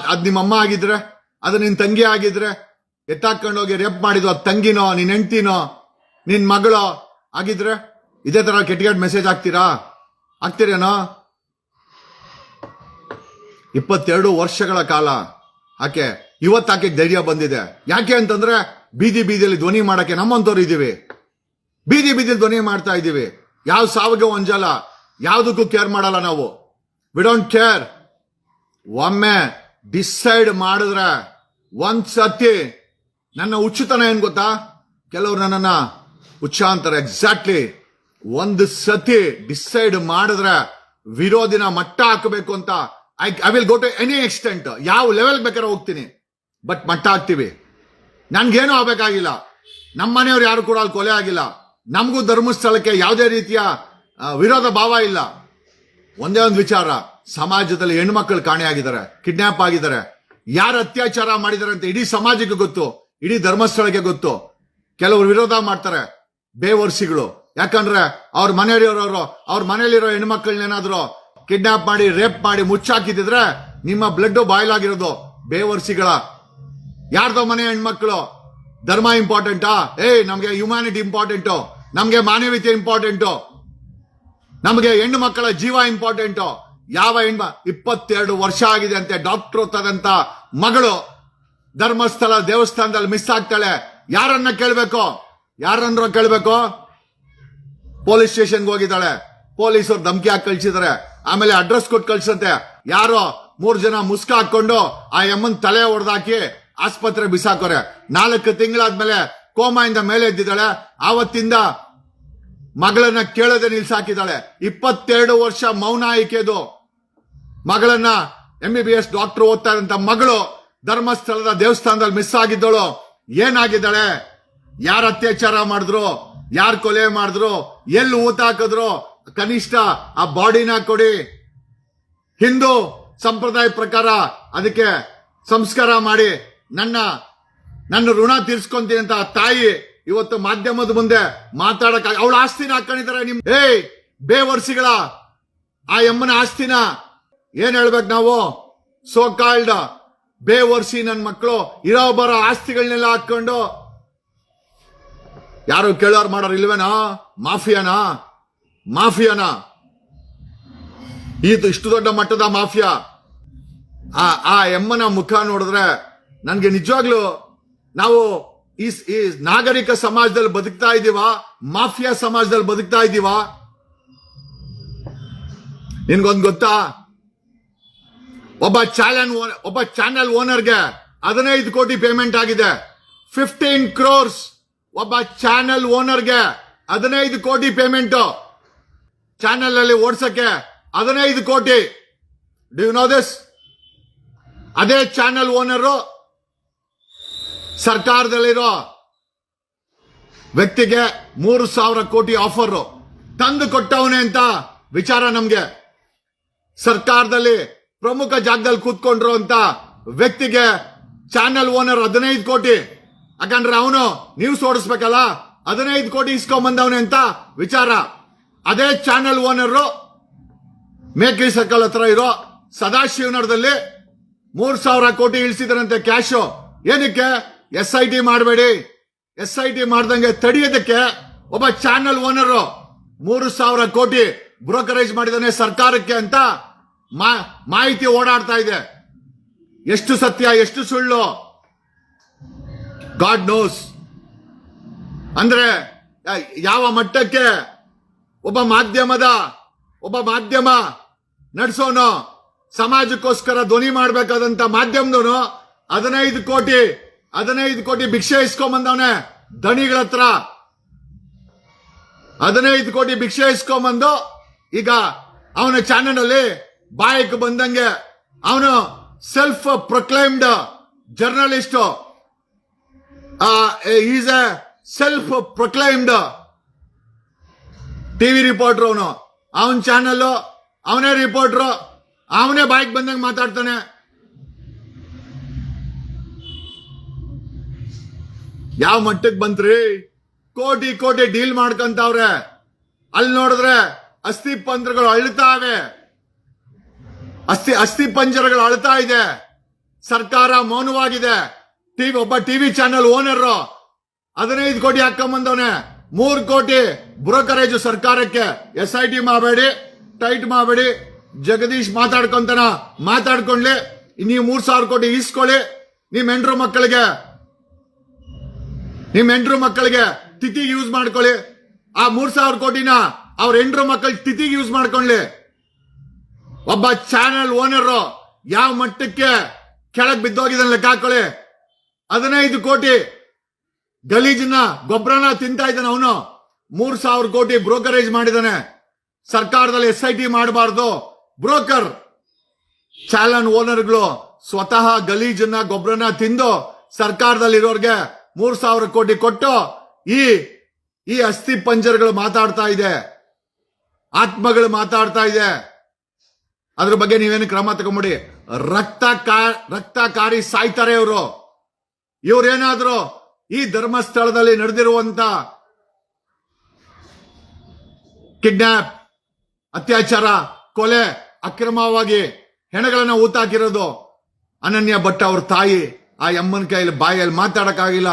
ಅದ್ ನಿಮ್ಮ ಅಮ್ಮ ಆಗಿದ್ರೆ? ಅದು ನಿನ್ ತಂಗಿ ಆಗಿದ್ರೆ? ಎತ್ತಾಕೊಂಡೋಗಿ ರೇಪ್ ಮಾಡಿದ್ವು, ಅದ್ ತಂಗಿನೋ, ನಿನ್ ಹೆಂಡ್ತಿನೋ, ನಿನ್ ಮಗಳೋ ಆಗಿದ್ರೆ? ಇದೇ ತರ ಕೆಟ್ಟ ಕೆಟ್ಟ ಮೆಸೇಜ್ ಹಾಕ್ತೀರಾ? ಹಾಕ್ತೀರೇನೋ? ಇಪ್ಪತ್ತೆರಡು ವರ್ಷಗಳ ಕಾಲ ಆಕೆ ಇವತ್ತು ಆಕೆ ಧೈರ್ಯ ಬಂದಿದೆ. ಯಾಕೆ ಅಂತಂದ್ರೆ ಬೀದಿ ಬೀದಿಯಲ್ಲಿ ಧ್ವನಿ ಮಾಡಕ್ಕೆ ನಮ್ಮಂತವ್ರು ಇದೀವಿ ಬೀದಿ ಬೀದಿಲಿ ಧ್ವನಿ ಮಾಡ್ತಾ ಇದೀವಿ ಯಾವ ಸಾವಿಗೆ ಒಂಜಲ್ಲ ಯಾವುದಕ್ಕೂ ಕೇರ್ ಮಾಡಲ್ಲ ನಾವು. ವಿ ಡೋಂಟ್ ಕೇರ್ ಒಮ್ಮೆ ಡಿಸೈಡ್ ಮಾಡಿದ್ರೆ ಒಂದ್ ಸತಿ ನನ್ನ ಹುಚ್ಚುತನ ಏನ್ ಗೊತ್ತಾ? ಕೆಲವ್ರು ನನ್ನನ್ನ ಹುಚ್ಚ ಅಂತಾರೆ ಎಕ್ಸಾಕ್ಟ್ಲಿ ಒಂದು ಸತಿ ಡಿಸೈಡ್ ಮಾಡಿದ್ರೆ ವಿರೋಧಿನ ಮಟ್ಟ ಹಾಕಬೇಕು ಅಂತ. I I will go to any extent ಯಾವ ಲೆವೆಲ್ ಬೇಕಾದ್ರೆ ಹೋಗ್ತೀನಿ. ಬಟ್ ಮಟ್ಟ ಹಾಕ್ತೀವಿ. ನನ್ಗೇನು ಆಗಬೇಕಾಗಿಲ್ಲ. ನಮ್ಮ ಮನೆಯವ್ರು ಯಾರು ಕೂಡ ಅಲ್ಲಿ ಕೊಲೆ ಆಗಿಲ್ಲ. ನಮಗೂ ಧರ್ಮಸ್ಥಳಕ್ಕೆ ಯಾವುದೇ ರೀತಿಯ ವಿರೋಧ ಭಾವ ಇಲ್ಲ. ಒಂದೇ ಒಂದು ವಿಚಾರ, ಸಮಾಜದಲ್ಲಿ ಹೆಣ್ಮಕ್ಳು ಕಾಣೆಯಾಗಿದ್ದಾರೆ ಕಿಡ್ನಾಪ್ ಆಗಿದ್ದಾರೆ. ಯಾರು ಅತ್ಯಾಚಾರ ಮಾಡಿದ್ದಾರೆ ಅಂತ ಇಡೀ ಸಮಾಜಕ್ಕೆ ಗೊತ್ತು, ಇಡೀ ಧರ್ಮಸ್ಥಳಕ್ಕೆ ಗೊತ್ತು. ಕೆಲವರು ವಿರೋಧ ಮಾಡ್ತಾರೆ, ಬೇವರ್ಸಿಗಳು. ಯಾಕಂದ್ರೆ ಅವ್ರ ಮನೆಯಲ್ಲಿರೋರು, ಅವ್ರ ಮನೆಯಲ್ಲಿರೋ ಹೆಣ್ಮಕ್ಳನ್ನೇನಾದ್ರು ಕಿಡ್ನಾಪ್ ಮಾಡಿ, ರೇಪ್ ಮಾಡಿ ಮುಚ್ಚಾಕಿದ್ರೆ ನಿಮ್ಮ ಬ್ಲಡ್ ಬಾಯ್ಲ್ ಆಗಿರೋದು ಬೇವರ್ಸಿಗಳ ಯಾರ್ದೋ ಮನೆ ಹೆಣ್ಮಕ್ಳು? ಧರ್ಮ ಇಂಪಾರ್ಟೆಂಟಾ? ಏಯ್, ನಮಗೆ ಹ್ಯುಮ್ಯಾನಿಟಿ ಇಂಪಾರ್ಟೆಂಟು. ನಮಗೆ ಮಾನವೀಯತೆ ಇಂಪಾರ್ಟೆಂಟು. ನಮಗೆ ಹೆಣ್ಣು ಮಕ್ಕಳ ಜೀವ ಇಂಪಾರ್ಟೆಂಟು. ಯಾವ ಹೆಣ್ಮ, ಇಪ್ಪತ್ತೆರಡು ವರ್ಷ ಆಗಿದೆ ಅಂತೆ ಡಾಕ್ಟರ್ ಓದ್ತದಂತ ಮಗಳು ಧರ್ಮಸ್ಥಳ ದೇವಸ್ಥಾನದಲ್ಲಿ ಮಿಸ್ ಆಗ್ತಾಳೆ. ಯಾರನ್ನ ಕೇಳಬೇಕು? ಯಾರನ್ನ ಕೇಳಬೇಕು? ಪೊಲೀಸ್ ಸ್ಟೇಷನ್ಗೆ ಹೋಗಿದ್ದಾಳೆ. ಪೊಲೀಸರು ಧಮಕಿ ಹಾಕಿ ಕಳ್ಸಿದಾರೆ. ಆಮೇಲೆ ಅಡ್ರೆಸ್ ಕೊಟ್ಟು ಕಳ್ಸಂತೆ ಯಾರೋ ಮೂರ್ ಜನ ಮುಸ್ಕ ಹಾಕೊಂಡು ಆ ಎಮ್ಮನ್ ತಲೆ ಹೊಡೆದಾಕಿ ಆಸ್ಪತ್ರೆ ಬಿಸಾಕೋರೆ. ನಾಲ್ಕು ತಿಂಗಳಾದ್ಮೇಲೆ ಕೋಮಾಯಿಂದ ಮೇಲೆ ಎದ್ದಿದ್ದಾಳೆ. ಆವತ್ತಿಂದ ಮಗಳನ್ನ ಕೇಳದೆ ನಿಲ್ಸಾಕಿದ್ದಾಳೆ. ಇಪ್ಪತ್ತೆರಡು ವರ್ಷ ಮೌನ ಆಯ್ಕೆದು. ಮಗಳನ್ನ M B B S doctor ಓದ್ತಾ ಇರೋಂತ ಮಗಳು ಧರ್ಮಸ್ಥಳದ ದೇವಸ್ಥಾನದಲ್ಲಿ ಮಿಸ್ ಆಗಿದ್ದಳು. ಏನಾಗಿದ್ದಾಳೆ? ಯಾರ ಅತ್ಯಾಚಾರ ಮಾಡಿದ್ರು? ಯಾರು ಕೊಲೆ ಮಾಡಿದ್ರು? ಎಲ್ಲಿ ಊತ ಹಾಕಿದ್ರು? ಕನಿಷ್ಠ ಆ ಬಾಡಿನ ಕೊಡಿ. ಹಿಂದೂ ಸಂಪ್ರದಾಯ ಪ್ರಕಾರ ಅದಕ್ಕೆ ಸಂಸ್ಕಾರ ಮಾಡಿ. ನನ್ನ ನನ್ನ ಋಣ ತೀರ್ಸ್ಕೊಂತೀನಿ ಅಂತ ತಾಯಿ ಇವತ್ತು ಮಾಧ್ಯಮದ ಮುಂದೆ ಮಾತಾಡಕ್ ಅವಳ ಆಸ್ತಿನ ಹಾಕೊಂಡಿದ್ದಾರೆ ನಿಮ್ ಏಯ್, ಬೇವರ್ಸಿಗಳ, ಆ ಎಮ್ಮನ ಆಸ್ತಿನ ಏನ್ ಹೇಳ್ಬೇಕು ನಾವು? ಸೋ ಕಾಲ್ಡ್ ಬೇವರ್ಸಿ ನನ್ನ ಮಕ್ಕಳು ಇರೋ ಬರೋ ಆಸ್ತಿಗಳನ್ನೆಲ್ಲ ಹಾಕೊಂಡು ಯಾರು ಕೇಳೋರು ಮಾಡೋರು ಇಲ್ವೇನಾ? ಮಾಫಿಯಾನಾ? ಮಾಫಿಯಾನಾ? ಇದು ಇಷ್ಟು ದೊಡ್ಡ ಮಟ್ಟದ ಮಾಫಿಯಾ? ಆ ಆ ಎಮ್ಮನ ಮುಖ ನೋಡಿದ್ರೆ ನನ್ಗೆ ನಿಜವಾಗ್ಲೂ ನಾವು ಈ ನಾಗರಿಕ ಸಮಾಜದಲ್ಲಿ ಬದುಕ್ತಾ ಇದೀವಾ ಮಾಫಿಯಾ ಸಮಾಜದಲ್ಲಿ ಬದುಕ್ತಾ ಇದೀವಾ ನಿನ್ಗೊಂದ್ ಗೊತ್ತಾ? ಒಬ್ಬ ಚಾನಲ್ ಒಬ್ಬ ಚಾನೆಲ್ ಓನರ್ಗೆ ಹದಿನೈದು ಕೋಟಿ ಪೇಮೆಂಟ್ ಆಗಿದೆ. ಫಿಫ್ಟೀನ್ ಕ್ರೋರ್ಸ್ ಒಬ್ಬ ಚಾನೆಲ್ ಓನರ್ಗೆ ಹದಿನೈದು ಕೋಟಿ ಪೇಮೆಂಟ್. ಚಾನೆಲ್ ಅಲ್ಲಿ ಓಡಿಸಕ್ಕೆ ಹದಿನೈದು ಕೋಟಿ. ಡು ಯು ನೋ ದಿಸ್ ಅದೇ ಚಾನೆಲ್ ಓನರು ಸರ್ಕಾರದಲ್ಲಿರೋ ವ್ಯಕ್ತಿಗೆ ಮೂರು ಸಾವಿರ ಕೋಟಿ ಆಫರ್ ತಂದು ಕೊಟ್ಟವನೇ ಅಂತ ವಿಚಾರ ನಮ್ಗೆ. ಸರ್ಕಾರದಲ್ಲಿ ಪ್ರಮುಖ ಜಾಗದಲ್ಲಿ ಕೂತ್ಕೊಂಡ್ರು ಅಂತ ವ್ಯಕ್ತಿಗೆ ಚಾನೆಲ್ ಓನರ್ ಹದಿನೈದು ಕೋಟಿ. ಯಾಕಂದ್ರೆ ಅವನು ನ್ಯೂಸ್ ಓಡಿಸ್ಬೇಕಲ್ಲ, ಹದಿನೈದು ಕೋಟಿ ಇಸ್ಕೊಂಬಂದವನೆ ಅಂತ ವಿಚಾರ. ಅದೇ ಚಾನೆಲ್ ಓನರು ಮೇಕ್ರಿ ಸರ್ಕಲ್ ಹತ್ರ ಇರೋ ಸದಾಶಿವನದಲ್ಲಿ ಮೂರ್ ಸಾವಿರ ಕೋಟಿ ಇಳಿಸಿದ್ರಂತೆ ಕ್ಯಾಶು. ಏನಕ್ಕೆ? ಎಸ್ ಐ ಟಿ ಮಾಡಬೇಡಿ. ಎಸ್ ಐ ಟಿ ಮಾಡ್ದಂಗೆ ತಡೆಯೋದಕ್ಕೆ ಒಬ್ಬ ಚಾನೆಲ್ ಓನರ್ ಮೂರು ಸಾವಿರ ಕೋಟಿ ಬ್ರೋಕರೇಜ್ ಮಾಡಿದಾನೆ ಸರ್ಕಾರಕ್ಕೆ ಅಂತ ಮಾಹಿತಿ ಓಡಾಡ್ತಾ ಇದೆ. ಎಷ್ಟು ಸತ್ಯ, ಎಷ್ಟು ಸುಳ್ಳು? ಗಾಡ್ ನೋಸ್ ಅಂದ್ರೆ ಯಾವ ಮಟ್ಟಕ್ಕೆ ಒಬ್ಬ ಮಾಧ್ಯಮದ, ಒಬ್ಬ ಮಾಧ್ಯಮ ನಡೆಸೋನು, ಸಮಾಜಕ್ಕೋಸ್ಕರ ಧ್ವನಿ ಮಾಡಬೇಕಾದಂತ ಮಾಧ್ಯಮದವನು ಹದಿನೈದು ಕೋಟಿ ಹದಿನೈದು ಕೋಟಿ ಭಿಕ್ಷೆ ಇಸ್ಕೊಂಬಂದವನೆ ದಣಿಗಳ ಹತ್ರ. ಹದಿನೈದು ಕೋಟಿ ಭಿಕ್ಷೆ ಇಸ್ಕೊಂಬಂದು ಈಗ ಅವನ ಚಾನೆಲ್ ಅಲ್ಲಿ ಬಾಯಕ್ ಬಂದಂಗೆ ಅವನು self proclaimed journalist is a self proclaimed TV reporter ಅವನು. ಅವನ ಚಾನಲ್ ಅವನೇ ರಿಪೋರ್ಟರ್ ಅವನೇ ಬಾಯ್ಕ್ ಬಂದಂಗೆ ಮಾತಾಡ್ತಾನೆ. ಯಾವ ಮಟ್ಟಕ್ಕೆ ಬಂತ್ರಿ? ಕೋಟಿ ಕೋಟಿ ಡೀಲ್ ಮಾಡ್ಕಂತವ್ರೆ. ಅಲ್ಲಿ ನೋಡಿದ್ರೆ ಅಸ್ಥಿ ಪಂಜರಗಳು ಅಳ್ತಾವೆ ಅಸ್ಥಿ ಅಸ್ಥಿ ಪಂಜರಗಳು ಅಳ್ತಾ ಇದೆ. ಸರ್ಕಾರ ಮೌನವಾಗಿದೆ. ಟಿವಿ ಒಬ್ಬ ಟಿವಿ ಚಾನೆಲ್ ಓನರ್ ಹದಿನೈದು ಕೋಟಿ ಹಾಕೊಂಬಂದವನೆ ಮೂರು ಕೋಟಿ ಬ್ರೋಕರೇಜ್ ಸರ್ಕಾರಕ್ಕೆ. ಎಸ್ ಐ ಟಿ ಮಾಡಬೇಡಿ, ಟೈಟ್ ಮಾಡಬೇಡಿ. ಜಗದೀಶ್ ಮಾತಾಡ್ಕೊಂತನ ಮಾತಾಡ್ಕೊಂಡ್ಲಿ. ನೀವು ಮೂರ್ ಸಾವಿರ ಕೋಟಿ ಈಸ್ಕೊಳ್ಳಿ. ನಿಮ್ ಹೆಂಡ್ರು ಮಕ್ಕಳಿಗೆ ನಿಮ್ ಎಂಟ್ರು ಮಕ್ಕಳಿಗೆ ತಿಥಿಗೆ ಯೂಸ್ ಮಾಡ್ಕೊಳ್ಳಿ. ಆ ಮೂರ್ ಸಾವಿರ ಕೋಟಿನ ಅವ್ರ ಹೆಂಡ್ರು ಮಕ್ಕಳಿಗೆ ತಿಥಿಗೆ ಯೂಸ್ ಮಾಡ್ಕೊಳ್ಳಿ. ಒಬ್ಬ ಚಾನೆಲ್ ಓನರ್ ಯಾವ ಮಟ್ಟಕ್ಕೆ ಕೆಳಗ್ ಬಿದ್ದೋಗಿದ ಲೆಕ್ಕ ಹಾಕೊಳ್ಳಿ. ಹದಿನೈದು ಕೋಟಿ ಗಲೀಜನ ಗೊಬ್ಬರನ ತಿಂತಾ ಇದ್ದಾನೆ ಅವನು. ಮೂರ್ ಸಾವಿರ ಕೋಟಿ ಬ್ರೋಕರೇಜ್ ಮಾಡಿದಾನೆ. ಸರ್ಕಾರದಲ್ಲಿ ಎಸ್ ಐ ಟಿ ಮಾಡಬಾರ್ದು. ಬ್ರೋಕರ್. ಚಾಲನ್ ಓನರ್ಗಳು ಸ್ವತಃ ಗಲೀಜನ್ನ ಗೊಬ್ಬರನ ತಿಂದು ಸರ್ಕಾರದಲ್ಲಿ ಇರೋರ್ಗೆ ಮೂರ್ ಸಾವಿರ ಕೋಟಿ ಕೊಟ್ಟು ಈ ಈ ಅಸ್ಥಿ ಪಂಜರಗಳು ಮಾತಾಡ್ತಾ ಇದೆ. ಆತ್ಮಗಳು ಮಾತಾಡ್ತಾ ಇದೆ. ಅದ್ರ ಬಗ್ಗೆ ನೀವೇನು ಕ್ರಮ ತಗೊಂಬಿಡಿ. ರಕ್ತ ಕಾ ರಕ್ತ ಕಾರಿ ಸಾಯ್ತಾರೆ ಇವರು. ಇವ್ರೇನಾದ್ರು ಈ ಧರ್ಮಸ್ಥಳದಲ್ಲಿ ನಡೆದಿರುವಂತ ಕಿಡ್ನಾಪ್, ಅತ್ಯಾಚಾರ, ಕೊಲೆ, ಅಕ್ರಮವಾಗಿ ಹೆಣಗಳನ್ನ ಊತಾಕಿರೋದು ಅನನ್ಯ ಭಟ್ ಅವ್ರ ತಾಯಿ. ಆ ಅಮ್ಮನ ಕೈಯಲ್ಲಿ ಬಾಯಲ್ಲಿ ಮಾತಾಡಕ್ಕಾಗಿಲ್ಲ.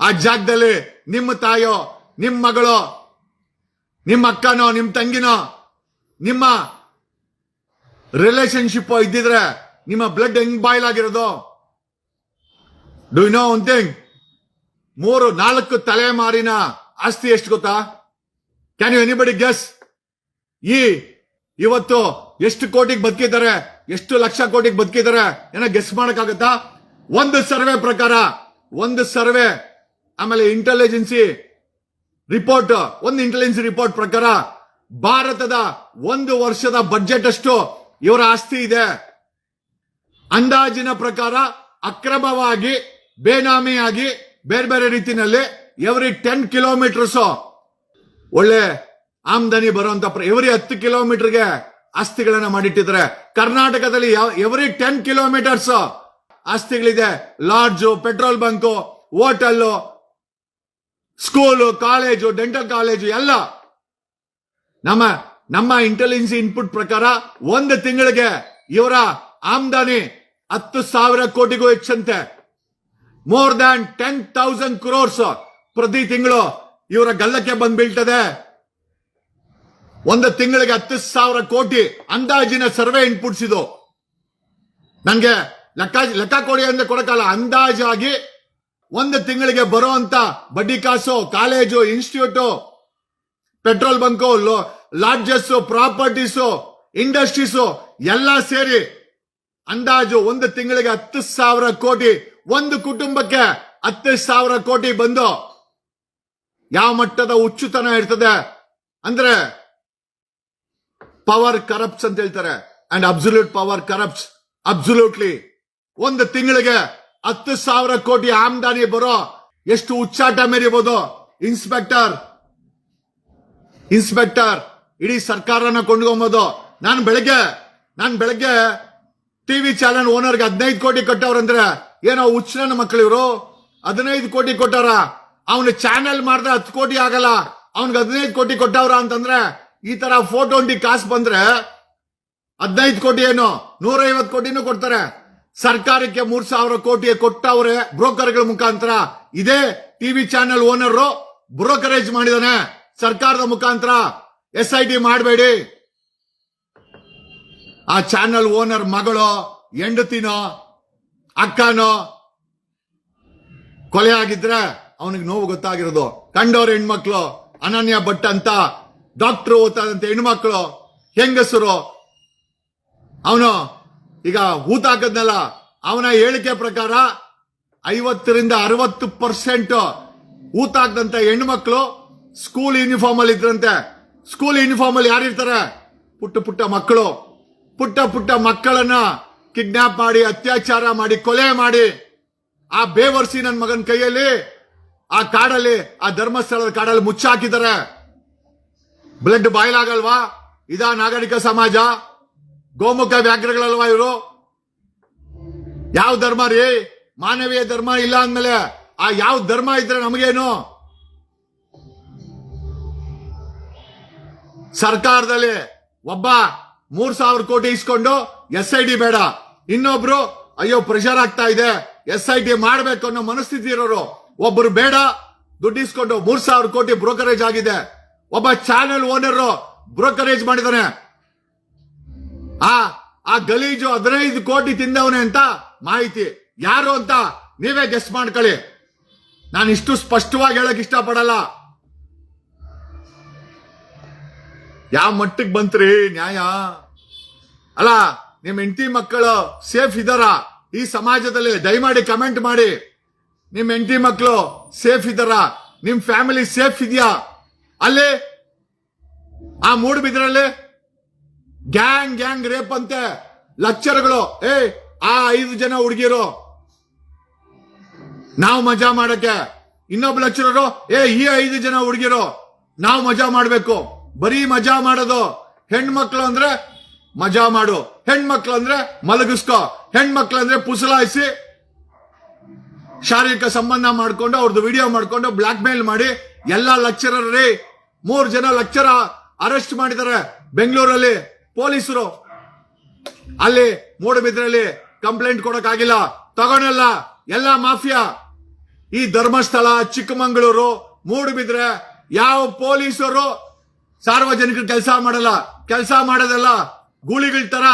ಆ ಜಾಗದಲ್ಲಿ ನಿಮ್ಮ ತಾಯೋ, ನಿಮ್ಮ ಮಗಳೋ, ನಿಮ್ಮ ಅಕ್ಕನೋ, ನಿಮ್ಮ ತಂಗಿನೋ, ನಿಮ್ಮ ರಿಲೇಶನ್ಶಿಪ್ ಇದ್ದಿದ್ರೆ ನಿಮ್ಮ ಬ್ಲಡ್ ಹೆಂಗ್ ಬಾಯ್ಲ್ ಆಗಿರೋದು? ಡು ನೋ ಒನ್ ಥಿಂಗ್ ಮೂರು, ನಾಲ್ಕು ತಲೆಮಾರಿನ ಆಸ್ತಿ ಎಷ್ಟು ಗೊತ್ತಾ? ಕ್ಯಾನ್ ಯು ಎನಿಬಡಿ ಗೆಸ್ ಈ ಇವತ್ತು ಎಷ್ಟು ಕೋಟಿಗೆ ಬದುಕಿದ್ದಾರೆ? ಎಷ್ಟು ಲಕ್ಷ ಕೋಟಿಗೆ ಬದುಕಿದ್ದಾರೆ? ಏನೋ ಗೆಸ್ ಮಾಡಕ್ಕಾಗತ್ತಾ? ಒಂದು ಸರ್ವೆ ಪ್ರಕಾರ, ಒಂದು ಸರ್ವೆ, ಆಮೇಲೆ ಇಂಟೆಲಿಜೆನ್ಸಿ ರಿಪೋರ್ಟ್ ಒಂದು ಇಂಟೆಲಿಜೆನ್ಸಿ ರಿಪೋರ್ಟ್ ಪ್ರಕಾರ ಭಾರತದ ಒಂದು ವರ್ಷದ ಬಜೆಟ್ ಅಷ್ಟು ಇವರ ಆಸ್ತಿ ಇದೆ. ಅಂದಾಜಿನ ಪ್ರಕಾರ ಅಕ್ರಮವಾಗಿ, ಬೇನಾಮಿಯಾಗಿ, ಬೇರೆ ಬೇರೆ ರೀತಿಯಲ್ಲಿ ಎವ್ರಿ ಟೆನ್ ಕಿಲೋಮೀಟರ್ಸ್ ಒಳ್ಳೆ ಆಮದನಿ ಬರುವಂತ ಎವ್ರಿ ಹತ್ತು ಕಿಲೋಮೀಟರ್ಗೆ ಆಸ್ತಿಗಳನ್ನ ಮಾಡಿಟ್ಟಿದ್ದಾರೆ. ಕರ್ನಾಟಕದಲ್ಲಿ every ten kilometres ಆಸ್ತಿಗಳಿದೆ, lodge, petrol bunk, hotel, school, college, dental college, ಎಲ್ಲ. ನಮ್ಮ ನಮ್ಮ ಇಂಟೆಲಿಜೆನ್ಸ್ ಇನ್ಪುಟ್ ಪ್ರಕಾರ ಒಂದು ತಿಂಗಳಿಗೆ ಇವರ ಆಮದಾನಿ ಹತ್ತು ಸಾವಿರ ಕೋಟಿಗೂ ಹೆಚ್ಚಂತೆ. More than ten thousand crores ಪ್ರತಿ ತಿಂಗಳು ಇವರ ಗಲ್ಲಕ್ಕೆ ಬಂದ್ ಬೀಳ್ತದೆ. ಒಂದು ತಿಂಗಳಿಗೆ ಹತ್ತು ಸಾವಿರ ಕೋಟಿ ಅಂದಾಜಿನ ಸರ್ವೆ ಇನ್ಪುಟ್ಸ್ ಇದು. ನಂಗೆ ಲೆಕ್ಕ ಲೆಕ್ಕ ಕೊಡಿ ಅಂದ್ರೆ ಕೊಡಕ್ಕಲ್ಲ. ಅಂದಾಜಾಗಿ ಒಂದು ತಿಂಗಳಿಗೆ ಬರುವಂತ ಬಡ್ಡಿ ಕಾಸು, college, institute, petrol bunk lodges properties, industries ಎಲ್ಲ ಸೇರಿ ಅಂದಾಜು ಒಂದು ತಿಂಗಳಿಗೆ ಹತ್ತು ಸಾವಿರ ಕೋಟಿ, ಒಂದು ಕುಟುಂಬಕ್ಕೆ ಹತ್ತು ಸಾವಿರ ಕೋಟಿ ಬಂದು ಯಾವ ಮಟ್ಟದ ಹುಚ್ಚುತನ ಇರ್ತದೆ ಅಂದ್ರೆ ಪವರ್ ಕರಪ್ಟ್ಸ್ ಅಂತ ಹೇಳ್ತಾರೆ. And absolute power corrupts absolutely ಒಂದು ತಿಂಗಳಿಗೆ ಹತ್ತು ಸಾವಿರ ಕೋಟಿ ಆಮದಾನಿ ಬರೋ ಎಷ್ಟು ಉಚ್ಚಾಟ ಮೇರಿಬಹುದು ಇನ್ಸ್ಪೆಕ್ಟರ್ ಇನ್ಸ್ಪೆಕ್ಟರ್, ಇಡೀ ಸರ್ಕಾರನ ಕೊಂಡ್ಕೊಂಬೋದು. ನಾನು ಬೆಳಗ್ಗೆ ನಾನು ಬೆಳಗ್ಗೆ ಟಿವಿ ಚಾನೆಲ್ ಓನರ್ಗೆ ಹದಿನೈದು ಕೋಟಿ ಕೊಟ್ಟವ್ರಂದ್ರೆ ಏನೋ ಹುಚ್ಚನ ಮಕ್ಕಳು ಇವರು? ಹದಿನೈದು ಕೋಟಿ ಕೊಟ್ಟವ್ರ? ಅವನು ಚಾನೆಲ್ ಮಾಡಿದ್ರೆ ಹತ್ತು ಕೋಟಿ ಆಗಲ್ಲ. ಅವನ್ಗೆ ಹದಿನೈದು ಕೋಟಿ ಕೊಟ್ಟವ್ರ ಅಂತಂದ್ರೆ ಈ ತರ ಫೋಟೋ ಒಂದಿ ಕಾಸು ಬಂದ್ರೆ ಹದಿನೈದು ಕೋಟಿ ಏನು? ನೂರೈವತ್ತು ಕೋಟಿನೂ ಕೊಡ್ತಾರೆ. ಸರ್ಕಾರಕ್ಕೆ ಮೂರ್ ಸಾವಿರ ಕೋಟಿ ಕೊಟ್ಟವ್ರೆ ಬ್ರೋಕರ್ಗಳ ಮುಖಾಂತರ. ಇದೇ ಟಿವಿ ಚಾನೆಲ್ ಓನರ್ ಬ್ರೋಕರೇಜ್ ಮಾಡಿದಾನೆ. ಸರ್ಕಾರದ ಮುಖಾಂತರ ಎಸ್ ಐ ಟಿ ಮಾಡಬೇಡಿ. ಆ ಚಾನೆಲ್ ಓನರ್ ಮಗಳು, ಹೆಂಡತಿನೋ, ಅಕ್ಕನೋ ಕೊಲೆ ಆಗಿದ್ರೆ ಅವನಿಗೆ ನೋವು ಗೊತ್ತಾಗಿರೋದು. ಕಂಡವ್ರ ಹೆಣ್ಮಕ್ಳು, ಅನನ್ಯ ಭಟ್ ಅಂತ ಡಾಕ್ಟರ್ ಓದ್ತಾದಂತ ಹೆಣ್ಮಕ್ಳು, ಹೆಂಗಸರು, ಅವನು ಈಗ ಹೂತಾಕದ್ನಲ್ಲ ಅವನ ಹೇಳಿಕೆ ಪ್ರಕಾರ ಐವತ್ತರಿಂದ ಅರವತ್ತು ಪರ್ಸೆಂಟ್ ಹೂತಾಕ್ದಂತ ಹೆಣ್ಮಕ್ಳು ಸ್ಕೂಲ್ ಯೂನಿಫಾರ್ಮ್ ಅಲ್ಲಿ ಇದ್ರಂತೆ. ಸ್ಕೂಲ್ ಯೂನಿಫಾರ್ಮ್ ಅಲ್ಲಿ ಯಾರಿರ್ತಾರೆ ಪುಟ್ಟ ಪುಟ್ಟ ಮಕ್ಕಳು. ಪುಟ್ಟ ಪುಟ್ಟ ಮಕ್ಕಳನ್ನ ಕಿಡ್ನಾಪ್ ಮಾಡಿ, ಅತ್ಯಾಚಾರ ಮಾಡಿ, ಕೊಲೆ ಮಾಡಿ, ಆ ಬೇವರ್ಸಿ ನನ್ನ ಮಗನ ಕೈಯಲ್ಲಿ, ಆ ಕಾಡಲ್ಲಿ, ಆ ಧರ್ಮಸ್ಥಳದ ಕಾಡಲ್ಲಿ ಮುಚ್ಚಾಕಿದ್ದಾರೆ. ಬ್ಲಡ್ ಬಾಯ್ಲ್ ಆಗಲ್ವಾ ಇದಾ ನಾಗರಿಕ ಸಮಾಜ. ಗೋಮುಖ ವ್ಯಾಘ್ರಗಳಲ್ವಾ ಇವರು? ಯಾವ ಧರ್ಮ ರೀ? ಮಾನವೀಯ ಧರ್ಮ ಇಲ್ಲ ಅಂದ್ಮೇಲೆ ಆ ಯಾವ ಧರ್ಮ ಇದ್ರೆ ನಮಗೇನು? ಸರ್ಕಾರದಲ್ಲಿ ಒಬ್ಬ ಮೂರ್ ಸಾವಿರ ಕೋಟಿ ಇಸ್ಕೊಂಡು ಎಸ್ ಐ ಡಿ ಬೇಡ. ಇನ್ನೊಬ್ರು, ಅಯ್ಯೋ ಪ್ರೆಷರ್ ಆಗ್ತಾ ಇದೆ. ಎಸ್ ಐ ಟಿ ಮಾಡ್ಬೇಕು ಅನ್ನೋ ಮನಸ್ಥಿತಿ ಇರೋರು. ಒಬ್ಬರು ಬೇಡ, ದುಡ್ಡು ಇಸ್ಕೊಂಡು ಮೂರ್ ಸಾವಿರ ಕೋಟಿ ಬ್ರೋಕರೇಜ್ ಆಗಿದೆ. ಒಬ್ಬ ಚಾನೆಲ್ ಓನರ್ ಬ್ರೋಕರೇಜ್ ಮಾಡಿದಾನೆ. ಆ ಆ ಗಲೀಜು ಹದಿನೈದು ಕೋಟಿ ತಿಂದವನೇ ಅಂತ ಮಾಹಿತಿ. ಯಾರು ಅಂತ ನೀವೇ ಗೆಸ್ ಮಾಡ್ಕೊಳ್ಳಿ. ನಾನು ಇಷ್ಟು ಸ್ಪಷ್ಟವಾಗಿ ಹೇಳಕ್ ಇಷ್ಟಪಡಲ್ಲ. ಯಾವ ಮಟ್ಟಕ್ಕೆ ಬಂತ್ರಿ ನ್ಯಾಯ? ಅಲ್ಲ, ನಿಮ್ ಹೆಂಡತಿ ಮಕ್ಕಳು ಸೇಫ್ ಇದಾರ? ಈ ಸಮಾಜದಲ್ಲಿ ದಯಮಾಡಿ ಕಮೆಂಟ್ ಮಾಡಿ. ನಿಮ್ ಹೆಂಡತಿ ಮಕ್ಕಳು ಸೇಫ್ ಇದಾರ? ನಿಮ್ ಫ್ಯಾಮಿಲಿ ಸೇಫ್ ಇದೆಯಾ? ಅಲ್ಲಿ, ಆ ಮೂಡುಬಿದ್ರಲ್ಲಿ ಗ್ಯಾಂಗ್ ಗ್ಯಾಂಗ್ ರೇಪ್ ಅಂತೆ. ಲಕ್ಷರ್ಗಳು. ಏ ಆ ಐದು ಜನ ಹುಡುಗಿರು. ನಾವು ಮಜಾ ಮಾಡಕ್ಕೆ. ಇನ್ನೊಬ್ಬ ಲಕ್ಚರರು ಏ ಈ ಐದು ಜನ ಹುಡುಗಿರು. ನಾವು ಮಜಾ ಮಾಡಬೇಕು. ಬರೀ ಮಜಾ ಮಾಡೋದು. ಹೆಣ್ಮಕ್ಳು ಅಂದ್ರೆ ಮಜಾ ಮಾಡು. ಹೆಣ್ಮಕ್ಳು ಅಂದ್ರೆ ಮಲಗಿಸ್ಕೋ. ಹೆಣ್ಮಕ್ಳು ಅಂದ್ರೆ ಪುಸಲಾಯಿಸಿ ಶಾರೀರಿಕ ಸಂಬಂಧ ಮಾಡಿಕೊಂಡು ಅವ್ರದ್ದು ವಿಡಿಯೋ ಮಾಡ್ಕೊಂಡು ಬ್ಲಾಕ್ ಮೇಲ್ ಮಾಡಿ ಎಲ್ಲಾ ಲಕ್ಷರರ್. ರೀ ಮೂರ್ ಜನ ಲಕ್ಷರ ಅರೆಸ್ಟ್ ಮಾಡಿದ್ದಾರೆ ಬೆಂಗಳೂರಲ್ಲಿ. ಪೊಲೀಸರು. ಅಲ್ಲಿ ಮೂಡಬಿದ್ರಲ್ಲಿ ಕಂಪ್ಲೇಂಟ್ ಕೊಡಕ್ಕಾಗಿಲ್ಲ. ತಗೊಂಡಲ್ಲ, ಎಲ್ಲ ಮಾಫಿಯಾ. ಈ ಧರ್ಮಸ್ಥಳ, ಚಿಕ್ಕಮಂಗಳೂರು ಮೂಡುಬಿದ್ರೆ ಯಾವ ಪೊಲೀಸರು ಸಾರ್ವಜನಿಕರು ಕೆಲಸ ಮಾಡಲ್ಲ. ಕೆಲಸ ಮಾಡೋದಲ್ಲ ಗೂಳಿಗಳ ತರ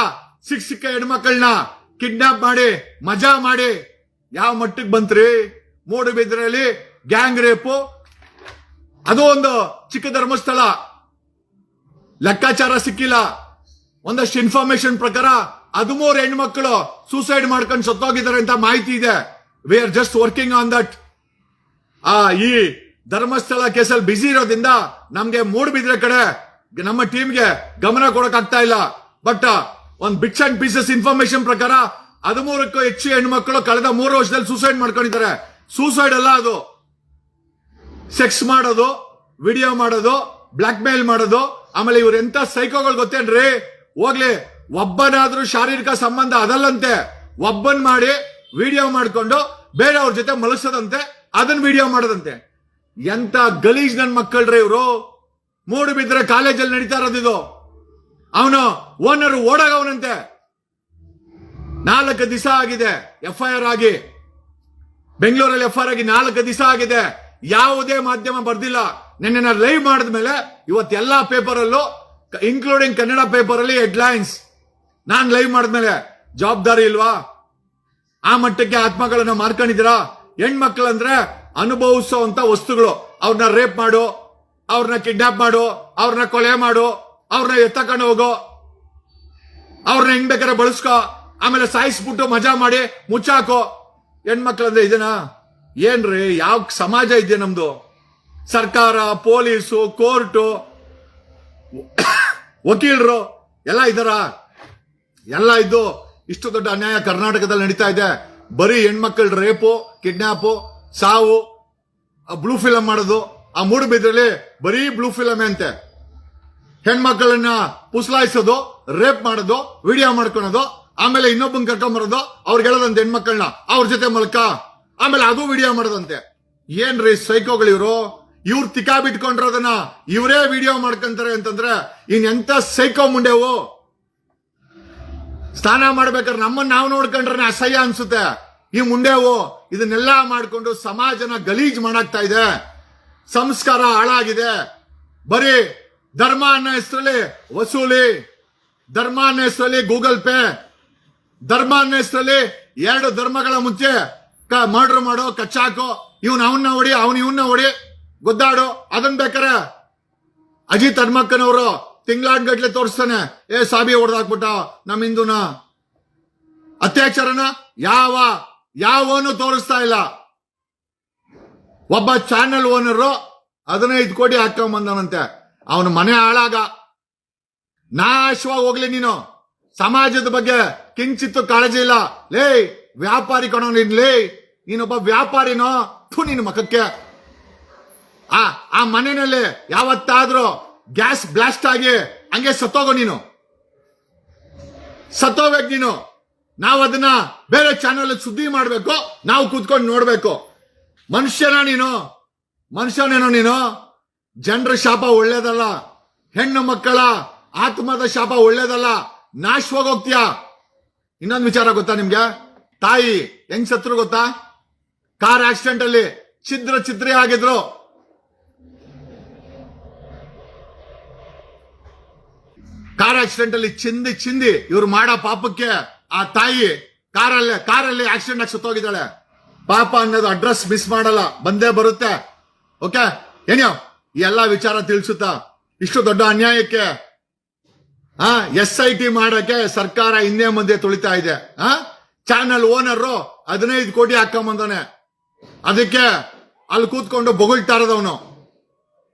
ಸಿಕ್ಕ ಸಿಕ್ಕ ಹೆಣ್ಮಕ್ಳನ್ನ ಕಿಡ್ನಾಪ್ ಮಾಡಿ, ಮಜಾ ಮಾಡಿ. ಯಾವ ಮಟ್ಟಕ್ಕೆ ಬಂತ್ರಿ? ಮೂಡುಬಿದ್ರಲ್ಲಿ ಗ್ಯಾಂಗ್ ರೇಪು. ಅದು ಒಂದು ಚಿಕ್ಕ ಧರ್ಮಸ್ಥಳ. ಲೆಕ್ಕಾಚಾರ ಸಿಕ್ಕಿಲ್ಲ. ಒಂದಷ್ಟು ಇನ್ಫಾರ್ಮೇಶನ್ ಪ್ರಕಾರ ಹದಿಮೂರು ಹೆಣ್ಮಕ್ಳು ಸೂಸೈಡ್ ಮಾಡ್ಕೊಂಡು ಸತ್ತೋಗಿದ್ದಾರೆ ಅಂತ ಮಾಹಿತಿ ಇದೆ. We are just working on that ಆ, ಈ ಧರ್ಮಸ್ಥಳ ಕೇಸಲ್ಲಿ ಬಿಸಿ ಇರೋದ್ರಿಂದ ನಮ್ಗೆ ಮೂಡ್ಬಿದ್ರೆ ಕಡೆ ನಮ್ಮ ಟೀಮ್ಗೆ ಗಮನ ಕೊಡಕ್ ಆಗ್ತಾ ಇಲ್ಲ. ಬಟ್ ಒಂದ್ ಬಿಟ್ಸ್ ಅಂಡ್ ಪೀಸಸ್ ಇನ್ಫಾರ್ಮೇಶನ್ ಪ್ರಕಾರ ಹದಿಮೂರಕ್ಕೂ ಹೆಚ್ಚು ಹೆಣ್ಮಕ್ಳು ಕಳೆದ ಮೂರು ವರ್ಷದಲ್ಲಿ ಸೂಸೈಡ್ ಮಾಡ್ಕೊಂಡಿದ್ದಾರೆ. ಸೂಸೈಡ್ ಅಲ್ಲ ಅದು. ಸೆಕ್ಸ್ ಮಾಡೋದು ವಿಡಿಯೋ ಮಾಡೋದು ಬ್ಲಾಕ್ ಮೇಲ್ ಮಾಡೋದು, ಆಮೇಲೆ ಇವ್ರ ಎಂತ ಸೈಕೋಗಳು ಗೊತ್ತೇನ್ರಿ? ಹೋಗ್ಲಿ, ಒಬ್ಬನಾದ್ರೂ ಶಾರೀರಿಕ ಸಂಬಂಧ ಅದಲ್ಲಂತೆ, ಒಬ್ಬನ್ ಮಾಡಿ ವಿಡಿಯೋ ಮಾಡ್ಕೊಂಡು ಬೇರೆಯವ್ರ ಜೊತೆ ಮಲಸದಂತೆ ಅದನ್ನ ವಿಡಿಯೋ ಮಾಡದಂತೆ. ಎಂತ ಗಲೀಜ್ ನನ್ ಮಕ್ಕಳ್ರಿ ಇವರು. ಮೂಡು ಬಿದ್ರೆ ಕಾಲೇಜಲ್ಲಿ ನಡೀತಾ ಇರೋದಿದು ಅವನು ಓನರ್ ಓಡಾಗವನಂತೆ. ನಾಲ್ಕು ದಿವಸ ಆಗಿದೆ ಎಫ್ ಐ ಆರ್ ಆಗಿ. ಬೆಂಗಳೂರಲ್ಲಿ ಎಫ್ ಆಗಿ ನಾಲ್ಕು ದಿವಸ ಆಗಿದೆ. ಯಾವುದೇ ಮಾಧ್ಯಮ ಬರ್ದಿಲ್ಲ. ನಿನ್ನೆ ನಾನು ಲೈವ್ ಮಾಡಿದ್ಮೇಲೆ ಇವತ್ತೆಲ್ಲಾ ಪೇಪರ್ ಅಲ್ಲೂ ಇನ್ಕ್ಲೂಡಿಂಗ್ ಕನ್ನಡ ಪೇಪರ್ ಅಲ್ಲಿ ಹೆಡ್ಲೈನ್ಸ್ ನಾನು ಲೈವ್ ಮಾಡಿದ್ಮೇಲೆ, ಜವಾಬ್ದಾರಿ ಇಲ್ವಾ? ಆ ಮಟ್ಟಕ್ಕೆ ಆತ್ಮಗಳನ್ನ ಮಾರ್ಕೊಂಡಿದ್ದೀರಾ? ಹೆಣ್ಮಕ್ಳಂದ್ರೆ ಅನುಭವಿಸುವಂತ ವಸ್ತುಗಳು. ಅವ್ರನ್ನ ರೇಪ್ ಮಾಡು, ಅವ್ರನ್ನ ಕಿಡ್ನಾಪ್ ಮಾಡು, ಅವ್ರನ್ನ ಕೊಲೆ ಮಾಡು, ಅವ್ರನ್ನ ಎತ್ತಕೊಂಡು ಹೋಗೋ. ಅವ್ರನ್ನ ಹೆಂಗ್ ಬೇಕಾದ್ರೆ ಬಳಸ್ಕೋ. ಆಮೇಲೆ ಸಾಯಿಸ್ಬಿಟ್ಟು ಮಜಾ ಮಾಡಿ ಮುಚ್ಚಾಕೋ. ಹೆಣ್ಮಕ್ಳಂದ್ರೆ ಇದನ್ನ? ಏನ್ರಿ, ಯಾವ ಸಮಾಜ ಇದೆ ನಮ್ದು? ಸರ್ಕಾರ, ಪೊಲೀಸು, ಕೋರ್ಟು. ವಕೀಲರು, ಎಲ್ಲ ಇದ್ದಾರಾ? ಎಲ್ಲ ಇದ್ದು ಇಷ್ಟು ದೊಡ್ಡ ಅನ್ಯಾಯ ಕರ್ನಾಟಕದಲ್ಲಿ ನಡೀತಾ ಇದೆ. ಬರೀ ಹೆಣ್ಮಕ್ಳ ರೇಪು, ಕಿಡ್ನಾಪು, ಸಾವು ಬ್ಲೂ ಫಿಲಮ್ ಮಾಡೋದು, ಆ ಮೂಡುಬಿದ್ರಲ್ಲಿ ಬರೀ ಬ್ಲೂ ಫಿಲಮ್ ಅಂತೆ. ಹೆಣ್ಮಕ್ಕಳನ್ನ ಪುಸ್ಲಾಯಿಸೋದು, ರೇಪ್ ಮಾಡೋದು, ವಿಡಿಯೋ ಮಾಡ್ಕೊಳೋದು, ಆಮೇಲೆ ಇನ್ನೊಬ್ಬನ್ ಕರ್ಕೊಂಬರೋದು ಅವ್ರಿಗೆ ಹೇಳೋದಂತೆ ಹೆಣ್ಮಕ್ಳನ್ನ. ಅವ್ರ ಜೊತೆ ಮಲ್ಕ. ಆಮೇಲೆ ಅದು ವಿಡಿಯೋ ಮಾಡೋದಂತೆ. ಏನ್ರಿ ಸೈಕೋಗಳು ಇವರು ತಿಕಾ ಬಿಟ್ಕೊಂಡಿರೋದನ್ನ ಇವರೇ ವಿಡಿಯೋ ಮಾಡ್ಕೊಂತಾರೆ ಅಂತಂದ್ರೆ, ಇನ್ ಎಂತ ಸೈಕೋ ಮುಂಡೆವು ಸ್ನಾನ ಮಾಡ್ಬೇಕಾದ್ರೆ ನಮ್ಮನ್ನ ನಾವು ನೋಡ್ಕೊಂಡ್ರೆ ಅಸಹ್ಯ ಅನ್ಸುತ್ತೆ. ಈ ಮುಂಡೆವು ಇದನ್ನೆಲ್ಲ ಮಾಡ್ಕೊಂಡು ಸಮಾಜನ ಗಲೀಜ್ ಮಾಡಾಕ್ತಾ ಇದೆ. ಸಂಸ್ಕಾರ ಹಾಳಾಗಿದೆ. ಬರೀ ಧರ್ಮ ಅನ್ನೋ ಹೆಸರಲ್ಲಿ ವಸೂಲಿ, ಧರ್ಮ ಅನ್ನೋ ಹೆಸರಲ್ಲಿ ಗೂಗಲ್ ಪೇ, ಧರ್ಮ ಅನ್ನೋ ಹೆಸರಲ್ಲಿ ಎರಡು ಧರ್ಮಗಳ ಮುಂಚೆ ಮರ್ಡರ್ ಮಾಡೋ, ಕಚ್ಚಾಕೋ, ಇವನ್ ಅವನ್ನ ಹೊಡಿ, ಅವನ್ ಇವನ್ನ ಹೊಡಿ. ಗುದ್ದಾಡು, ಅದನ್ ಬೇಕಾರೆ ಅಜಿತ್ ಹನ್ಮಕ್ಕನವರು ತಿಂಗಳಾನ್ಗಟ್ಲೆ ತೋರಿಸ್ತಾನೆ. ಏ, ಸಾಬಿ ಹೊಡೆದಾಕ್ಬಿಟ್ಟ ನಮ್ಮ ಹಿಂದೂನ. ಅತ್ಯಾಚಾರನ ಯಾವ, ಯಾವನು ತೋರಿಸ್ತಾ ಇಲ್ಲ. ಒಬ್ಬ ಚಾನೆಲ್ ಓನರು ಹದಿನೈದು ಕೋಟಿ ಹಾಕೊಂಡ್ ಬಂದವನಂತೆ ಅವನ ಮನೆ ಹಾಳಾಗ. ನಾಶವಾಗಿ ಹೋಗ್ಲಿ ನೀನು. ಸಮಾಜದ ಬಗ್ಗೆ ಕಿಂಚಿತ್ತು ಕಾಳಜಿ ಇಲ್ಲ. ಲೇ, ವ್ಯಾಪಾರಿ ಕಣೋ ನೀನ್ ನೀನೊಬ್ಬ ವ್ಯಾಪಾರಿನೋ? ಥು ನಿನ್ನ ಮಖಕ್ಕೆ. ಆ ಆ ಮನೆಯಲ್ಲಿ ಯಾವತ್ತಾದ್ರೂ ಗ್ಯಾಸ್ ಬ್ಲಾಸ್ಟ್ ಆಗಿ ಹಂಗೆ ಸತ್ತೋಗೋ ನೀನು. ಸತ್ತೋಗ್ಬೇಕು ನೀನು. ನಾವು ಅದನ್ನ ಬೇರೆ ಚಾನಲ್ ಸುದ್ದಿ ಮಾಡಬೇಕು, ನಾವು ಕೂತ್ಕೊಂಡು ನೋಡ್ಬೇಕು. ಮನುಷ್ಯನ ನೀನು? ಮನುಷ್ಯನೇನೋ ನೀನು? ಜನರ ಶಾಪ ಒಳ್ಳೇದಲ್ಲ. ಹೆಣ್ಣು ಮಕ್ಕಳ ಆತ್ಮದ ಶಾಪ ಒಳ್ಳೇದಲ್ಲ. ನಾಶ ಹೋಗ್ತೀಯ ಇನ್ನೊಂದು ವಿಚಾರ ಗೊತ್ತಾ ನಿಮ್ಗೆ? ತಾಯಿ, ಹೆಂಗ್ ಸತ್ರು ಗೊತ್ತಾ? ಕಾರ್ ಆಕ್ಸಿಡೆಂಟ್ ಅಲ್ಲಿ ಛಿದ್ರ ಛಿದ್ರೆ ಆಗಿದ್ರು. ಕಾರ್ ಆಕ್ಸಿಡೆಂಟ್ ಅಲ್ಲಿ ಚಿಂದಿ ಚಿಂದಿ ಇವ್ರು ಮಾಡೋ ಪಾಪಕ್ಕೆ ಆ ತಾಯಿ ಕಾರಲ್ಲಿ ಕಾರಲ್ಲಿ ಆಕ್ಸಿಡೆಂಟ್ ಆಗಿ ಸುತ್ತೋಗಿದ್ದಾಳೆ. ಪಾಪ ಅನ್ನೋದು ಅಡ್ರೆಸ್ ಮಿಸ್ ಮಾಡಲ್ಲ, ಬಂದೇ ಬರುತ್ತೆ. ಓಕೆ ಏನೋ ಎಲ್ಲಾ ವಿಚಾರ ತಿಳಿಸುತ್ತಾ, ಇಷ್ಟು ದೊಡ್ಡ ಅನ್ಯಾಯಕ್ಕೆ, ಆ ಎಸ್ ಐ ಟಿ ಮಾಡಕ್ಕೆ ಸರ್ಕಾರ ಹಿಂದೆ ಮುಂದೆ ತುಳಿತಾ ಇದೆ. ಆ ಚಾನಲ್ ಓನರ್ ಹದಿನೈದು ಕೋಟಿ ಹಾಕೊಂಬಂದವನೆ. ಅದಕ್ಕೆ ಅಲ್ಲಿ ಕೂತ್ಕೊಂಡು ಬೊಗಳ್ತಾ ಇರೋದವನು.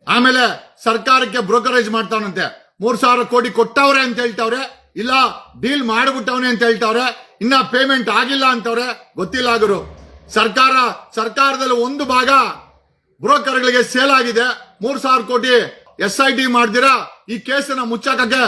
ಆಮೇಲೆ ಸರ್ಕಾರಕ್ಕೆ ಬ್ರೋಕರೇಜ್ ಮಾಡ್ತಾವನಂತೆ ಮೂರ್ ಸಾವಿರ ಕೋಟಿ ಕೊಟ್ಟವ್ರೆ ಅಂತ ಹೇಳ್ತಾವ್ರೆ. ಇಲ್ಲ ಡೀಲ್ ಮಾಡಿಬಿಟ್ಟವನೆ ಅಂತ ಹೇಳ್ತಾವ್ರೆ. ಇನ್ನ ಪೇಮೆಂಟ್ ಆಗಿಲ್ಲ ಅಂತವ್ರೆ. ಗೊತ್ತಿಲ್ಲ ಆಗರು ಸರ್ಕಾರ, ಸರ್ಕಾರದಲ್ಲಿ ಒಂದು ಭಾಗ ಬ್ರೋಕರ್ಗಳಿಗೆ ಸೇಲ್ ಆಗಿದೆ. ಮೂರ್ ಸಾವಿರ ಕೋಟಿ ಎಸ್ ಐ ಟಿ ಮಾಡ್ದಿರಾ? ಈ ಕೇಸನ್ನ ಮುಚ್ಚಾಕಕ್ಕೆ